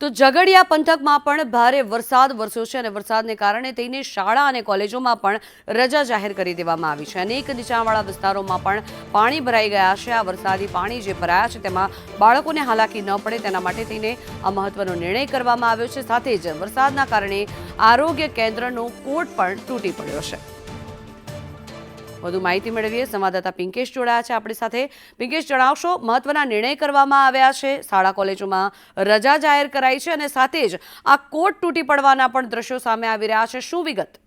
તો ઝઘડિયા પંથકમાં પણ ભારે વરસાદ વરસ્યો છે અને વરસાદને કારણે તેને શાળા અને કોલેજોમાં પણ રજા જાહેર કરી દેવામાં આવી છે. અનેક નીચાણવાળા વિસ્તારોમાં પણ પાણી ભરાઈ ગયા છે. આ વરસાદી પાણી જે ભરાયા છે તેમાં બાળકોને હાલાકી ન પડે તેના માટે થઈને આ મહત્વનો નિર્ણય કરવામાં આવ્યો છે. સાથે જ વરસાદના કારણે આરોગ્ય કેન્દ્રનો કોટ પણ તૂટી પડ્યો છે. વધુ માહિતી મેળવીએ. સંવાદદાતા પિંકેશ જોડાયા છે આપણી સાથે. પિંકેશ, જણાવશો, મહત્વના નિર્ણય કરવામાં આવ્યા છે. શાળા કોલેજોમાં રજા જાહેર કરાઈ છે અને સાથે જ આ કોર્ટ તૂટી પડવાના પણ દ્રશ્યો સામે આવી રહ્યા છે. શું વિગત?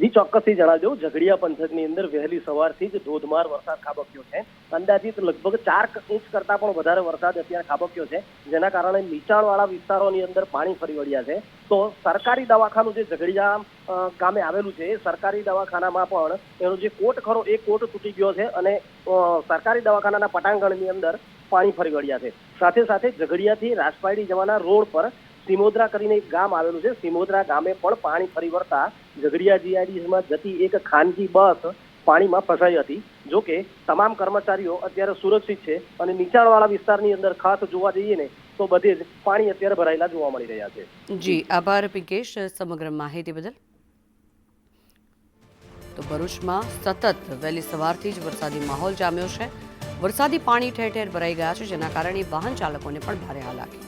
જી, ચોક્કસથી જણાવજો. ઝઘડિયા પંથકની અંદર વહેલી સવારથી જ ધોધમાર વરસાદ ખાબક્યો છે. અંદાજિત લગભગ ચાર ઇંચ કરતા પણ વધારે વરસાદ અત્યારે ખાબક્યો છે. જેના કારણે નીચાણવાળા વિસ્તારોની અંદર પાણી ફરી વળ્યા છે. તો સરકારી દવાખાનું જે ઝઘડિયા ગામે આવેલું છે, એ સરકારી દવાખાનામાં પણ એનો જે કોટ ખરો, એ કોટ તૂટી ગયો છે અને સરકારી દવાખાનાના પટાંગણની અંદર પાણી ફરી વળ્યા છે. સાથે સાથે ઝઘડિયાથી રાજપાડી જવાના રોડ પર સિમોદરા કરીને એક ગામ આવેલું છે. સિમોદરા ગામે પણ પાણી ફરી વળતા ઝઘડિયા જીઆઈડીમાં જતી એક ખાનગી બસ પાણીમાં ફસાઈ હતી. જો કે તમામ કર્મચારીઓ અત્યારે સુરક્ષિત છે અને નીચાણવાળા વિસ્તારની અંદર ખાસ જોવા જઈએ ને, તો બધે જ પાણી અત્યારે ભરાયેલા જોવા મળી રહ્યા છે. જી, આભાર પિંકેશ. સમગ્ર માહિતી બદલ. તો ભરૂચમાં સતત વહેલી સવારથી જ વરસાદી માહોલ જામ્યો છે. વરસાદી પાણી ઠેર ઠેર ભરાઈ ગયા છે, જેના કારણે વાહન ચાલકોને પણ ભારે હાલાકી.